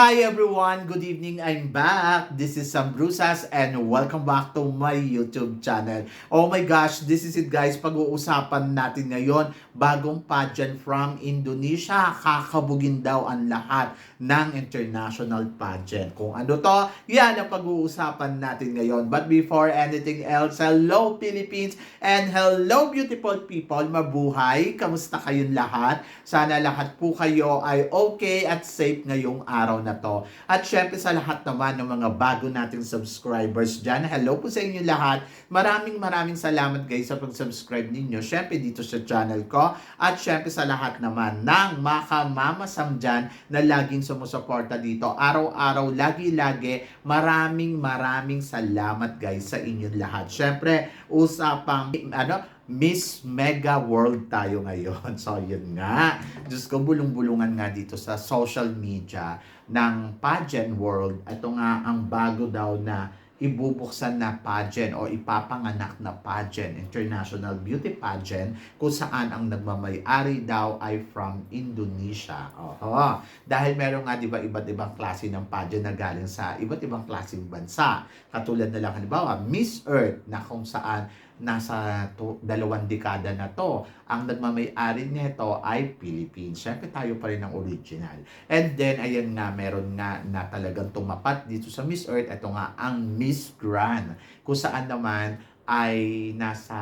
Hi everyone! Good evening! I'm back! This is Sam Brusas and welcome back to my YouTube channel. Oh my gosh, this is it guys. Pag-uusapan natin ngayon, bagong pageant from Indonesia. Kakabugin daw ang lahat ng international pageant. Kung ano to, yan ang pag-uusapan natin ngayon. But before anything else, hello Philippines and hello beautiful people! Mabuhay! Kamusta kayong lahat? Sana lahat po kayo ay okay at safe ngayong araw na to. At syempre sa lahat naman ng mga bago nating subscribers dyan, hello po sa inyo lahat. Maraming maraming salamat guys sa pag-subscribe ninyo. Syempre dito sa channel ko. At syempre sa lahat naman ng makamamasam dyan na laging sumusuporta dito. Araw-araw, lagi-lagi, maraming maraming salamat guys sa inyong lahat. Syempre, usapang ano, Miss Mega World tayo ngayon. So, yun nga. Diyos ko, bulong-bulungan nga dito sa social media ng pageant world. Ito nga ang bago daw na ibubuksan na pageant o ipapanganak na pageant, international beauty pageant, kung saan ang nagmamay-ari daw ay from Indonesia. Oho. Dahil meron nga, di ba, iba't ibang klase ng pageant na galing sa iba't ibang klaseng bansa. Katulad na lang, halimbawa, Miss Earth, na kung saan nasa to, dalawang dekada na to. Ang nagmamay-ari nito ay Philippines. Siyempre tayo pa rin ang original. And then, ayan nga, meron nga na talagang tumapat dito sa Miss Earth. Ito nga ang Miss Grand. Kung saan naman ay nasa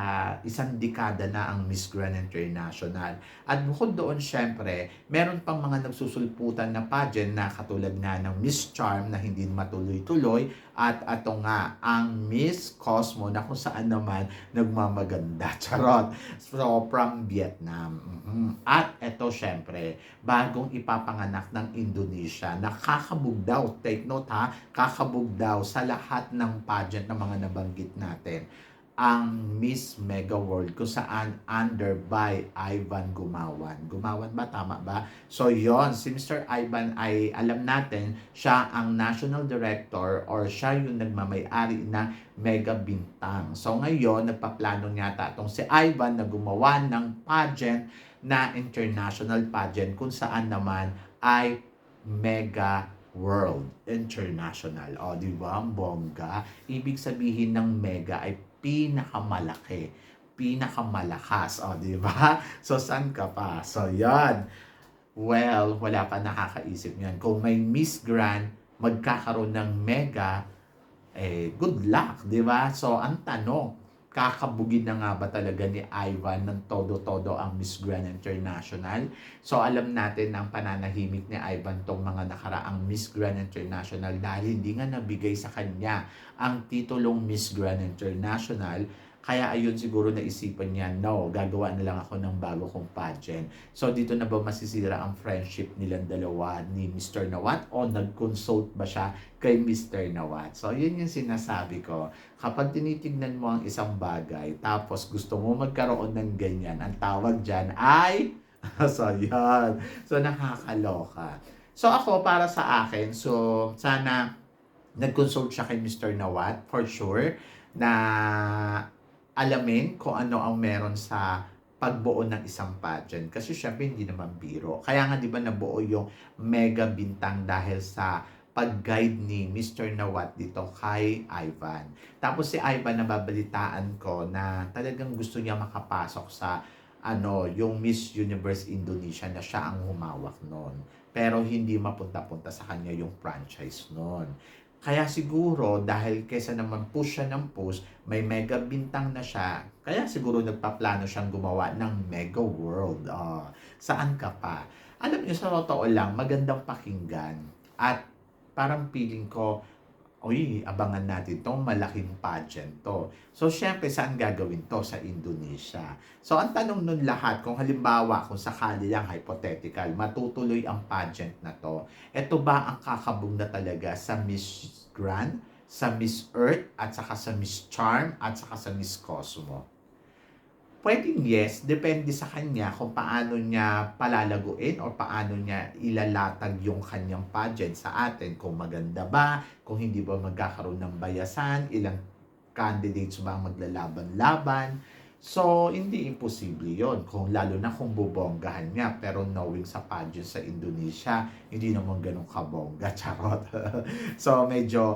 isang dekada na ang Miss Grand International. At bukod doon, syempre, meron pang mga nagsusulputan na pageant na katulad nga ng Miss Charm na hindi matuloy-tuloy at ato nga ang Miss Cosmo na kung saan naman nagmamaganda. Charot. So, from Vietnam. Mhm. At ito, syempre, bagong ipapanganak ng Indonesia. Nakakabog daw. Take note ha. Kakabog daw sa lahat ng pageant na mga nabanggit natin ang Miss Mega World kung saan under by Ivan Gumawan. Gumawan ba? Tama ba? So yon si Mr. Ivan ay alam natin, siya ang National Director or siya yung nagmamay-ari ng Mega Bintang. So ngayon, nagpaplano yata itong si Ivan na gumawa ng pageant na international pageant kung saan naman ay Mega World International. O, di ba? Ang bongga. Ibig sabihin ng mega ay pinakamalaki, pinakamalakas, o di ba? So saan ka pa? So yan. Well, wala pa nakakaisip niyan. Kung may Miss Grand, magkakaroon ng mega, eh, good luck, di ba? So ang tanong, kakabugin na nga ba talaga ni Ivan ng todo-todo ang Miss Grand International? So alam natin ang pananahimik ni Ivan tong mga nakaraang Miss Grand International dahil hindi nga nabigay sa kanya ang titulong Miss Grand International. Kaya ayun siguro naisipan niya, no, gagawa na lang ako ng bago kong pageant. So dito na ba masisira ang friendship nilang dalawa ni Mr. Nawat o nag-consult ba siya kay Mr. Nawat? So yun yung sinasabi ko. Kapag tinitignan mo ang isang bagay, tapos gusto mo magkaroon ng ganyan, ang tawag dyan ay, so yan, so nakakaloka. So ako, para sa akin, so sana nag-consult siya kay Mr. Nawat, for sure, na alamin kung ano ang meron sa pagbuo ng isang pageant. Kasi syempre hindi naman biro. Kaya nga di ba nabuo yung mega bintang dahil sa pag-guide ni Mr. Nawat dito kay Ivan. Tapos si Ivan nababalitaan ko na talagang gusto niya makapasok sa ano, yung Miss Universe Indonesia na siya ang humawak noon. Pero hindi mapunta-punta sa kanya yung franchise noon. Kaya siguro, dahil kesa naman push siya ng push, may mega bintang na siya, kaya siguro nagpaplano siyang gumawa ng mega world. Oh, saan ka pa? Alam niyo, sa totoo lang, magandang pakinggan. At parang feeling ko, uy, abangan natin to malaking pageant to. So, syempre, saan gagawin to? Sa Indonesia. So, ang tanong nun lahat, kung halimbawa, kung sakali lang hypothetical, matutuloy ang pageant na to, ito ba ang kakabog na talaga sa Miss Grand, sa Miss Earth, at saka sa Miss Charm, at saka sa Miss Cosmo? Pwedeng yes, depende sa kanya kung paano niya palalaguin o paano niya ilalatag yung kanyang pageant sa atin. Kung maganda ba, kung hindi ba magkakaroon ng bayasan, ilang candidates ba maglalaban-laban. So, hindi imposible yon kung lalo na kung bubonggahan niya. Pero knowing sa pageant sa Indonesia, hindi naman ganun kabongga. Charot. so, medyo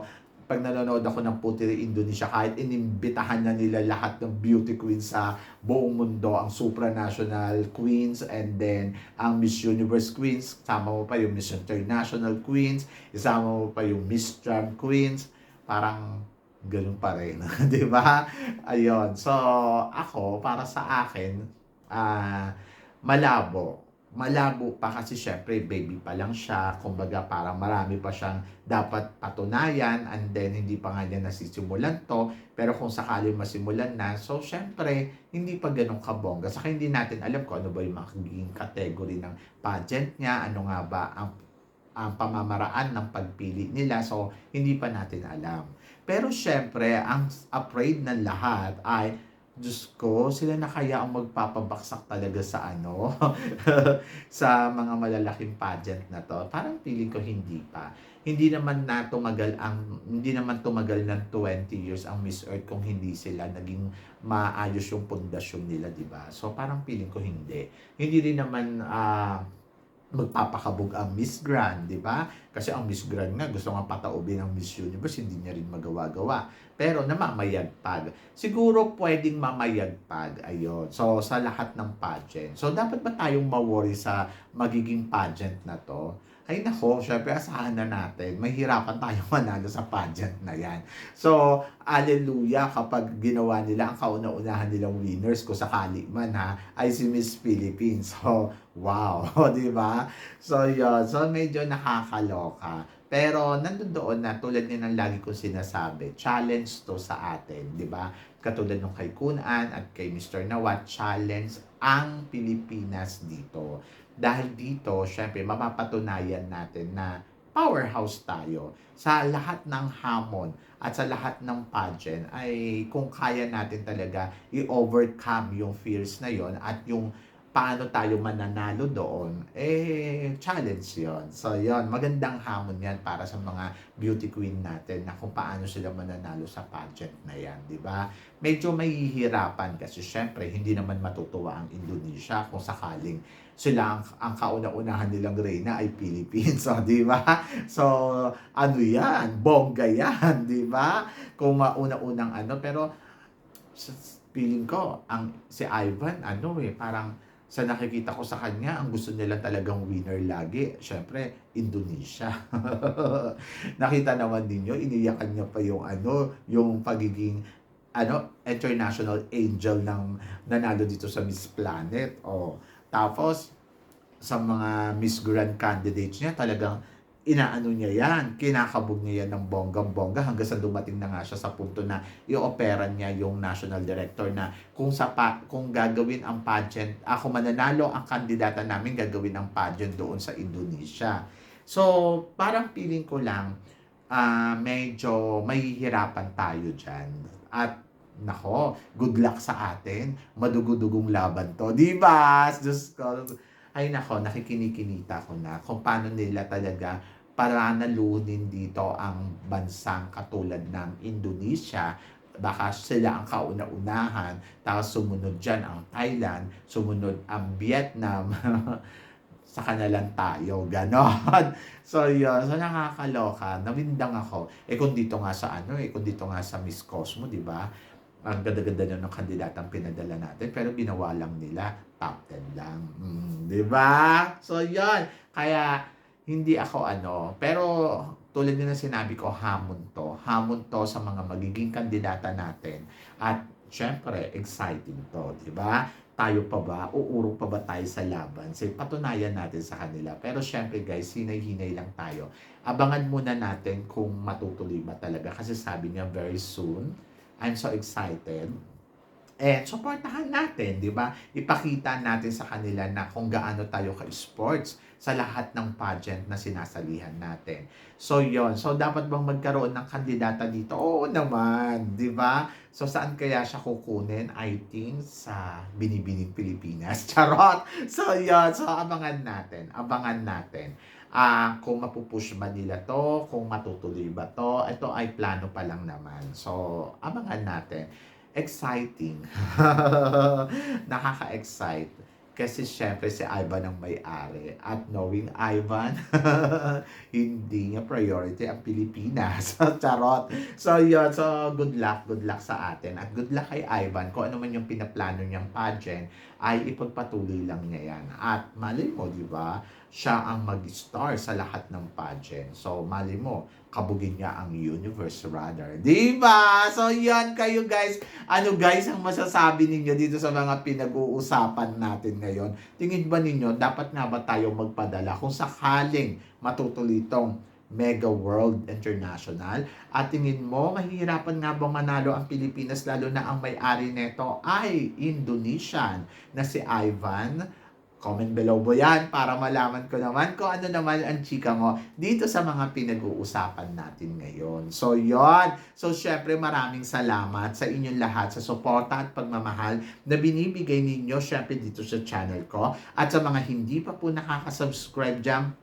pag nanonood ako ng Putiri Indonesia, kahit inimbitahan na nila lahat ng beauty queens sa buong mundo, ang supranational queens, and then ang Miss Universe queens, isama mo pa yung Miss International queens, isama mo pa yung Miss Charm queens, parang ganun pa rin, di ba? Ayun, so ako, para sa akin, ah malabo malabo pa kasi syempre baby pa lang siya, kumbaga parang marami pa siyang dapat patunayan and then hindi pa nga niya nasisimulan to, pero kung sakali masimulan na, so syempre hindi pa ganun kabongga. Saka hindi natin alam kung ano ba yung magiging category ng pageant niya, ano nga ba ang ang pamamaraan ng pagpili nila. So, hindi pa natin alam. Pero syempre, ang afraid ng lahat ay Diyos ko, sila na kaya ang magpapabaksak talaga sa ano, sa mga malalaking pageant na to. Parang feeling ko hindi pa. Hindi naman na tumagal ang hindi naman tumagal ng 20 years ang Miss Earth kung hindi sila naging maayos yung pundasyon nila, 'di ba? So parang feeling ko hindi. Hindi rin naman ah magpapakabog ang Miss Grand, di ba? Kasi ang Miss Grand nga, gusto nga pataubin ang Miss Universe, hindi niya rin magawa-gawa. Pero namamayagpag. Siguro pwedeng mamayagpag, ayun. So, sa lahat ng pageant. So, dapat ba tayong maworry sa magiging pageant na to? Ay nako, syempre asahan na natin. Mahirapan tayong manalo sa pageant na yan. So, hallelujah kapag ginawa nila ang kauna-unahan nilang winners ko sakali man ha, ay si Miss Philippines. So, wow, di ba? So, yun. So, medyo nakakaloka. Pero nandun doon na tulad din ng lagi kong sinasabi, challenge to sa atin, di ba? Katulad nung kay Kunan at kay Mr. Nawat, challenge ang Pilipinas dito. Dahil dito, syempre, mapapatunayan natin na powerhouse tayo sa lahat ng hamon at sa lahat ng pageant ay kung kaya natin talaga i-overcome yung fears na yon at yung paano tayo mananalo doon, eh, challenge yon So, yon magandang hamon yan para sa mga beauty queen natin na kung paano sila mananalo sa pageant na yan, di ba? Medyo mahihirapan kasi syempre, hindi naman matutuwa ang Indonesia kung sakaling sila ang, ang kauna-unahan nilang reyna ay Philippines, so, di ba? So, ano yan? Bongga yan, di ba? Kung mauna-unang ano, pero feeling ko, ang si Ivan, ano eh, parang sa nakikita ko sa kanya, ang gusto nila talagang winner lagi. Siyempre, Indonesia. Nakita naman ninyo, iniyakan niya pa yung ano, yung pagiging ano, international angel ng nanalo dito sa Miss Planet. O, tapos, sa mga Miss Grand candidates niya, talagang inaano niya yan, kinakabog niya yan ng bonggang-bongga hanggang sa dumating na nga siya sa punto na i-opera niya yung national director na kung sa pa, kung gagawin ang pageant, ako mananalo ang kandidata namin gagawin ang pageant doon sa Indonesia. So, parang feeling ko lang, uh, medyo mahihirapan tayo dyan. At nako, good luck sa atin. Madugudugong laban to. Di ba? Diyos ko ay nako, nakikinikinita ko na kung paano nila talaga para nalunin dito ang bansang katulad ng Indonesia baka sila ang kauna-unahan tapos sumunod dyan ang Thailand sumunod ang Vietnam sa kanilang tayo, ganon. So, yun. So, nakakaloka. Nawindang ako. Eh, kung dito nga sa ano, eh, kung dito nga sa Miss Cosmo, di ba? Ang ganda-ganda na ng kandidatang pinadala natin. Pero ginawa lang nila, top 10 lang. Mm, di ba? So, yun. Kaya, hindi ako ano. Pero, tulad na sinabi ko, hamon to. Hamon to sa mga magiging kandidata natin. At, syempre, exciting to. Di ba? tayo pa ba? Uurong pa ba tayo sa laban? So, patunayan natin sa kanila. Pero syempre guys, hinay-hinay lang tayo. Abangan muna natin kung matutuloy ba talaga. Kasi sabi niya very soon. I'm so excited. And supportahan natin, di ba? Ipakita natin sa kanila na kung gaano tayo ka-sports sa lahat ng pageant na sinasalihan natin. So, yon So, dapat bang magkaroon ng kandidata dito? Oo naman, di ba? So, saan kaya siya kukunin? I think sa Binibining Pilipinas. Charot! So, yon So, abangan natin. Abangan natin. Uh, kung mapupush ba nila to, kung matutuloy ba to, ito ay plano pa lang naman. So, abangan natin exciting. Nakaka-excite. Kasi syempre si Ivan ang may-ari. At knowing Ivan, hindi niya priority ang Pilipinas. Charot. So yun, so good luck, good luck sa atin. At good luck kay Ivan. Kung ano man yung pinaplano niyang pageant, ay ipagpatuloy lang niya yan. At mali mo, di ba? Siya ang mag-star sa lahat ng pageant. So mali mo, kabugin niya ang universe rather. Di ba? So yan kayo guys. Ano guys ang masasabi ninyo dito sa mga pinag-uusapan natin ngayon? Tingin ba ninyo, dapat nga ba tayo magpadala kung sakaling matutuloy itong Mega World International? At tingin mo, mahihirapan nga bang manalo ang Pilipinas lalo na ang may-ari nito ay Indonesian na si Ivan? Comment below mo yan para malaman ko naman kung ano naman ang chika mo dito sa mga pinag-uusapan natin ngayon. So, yon So, syempre maraming salamat sa inyong lahat sa suporta at pagmamahal na binibigay ninyo syempre dito sa channel ko. At sa mga hindi pa po nakaka-subscribe dyan,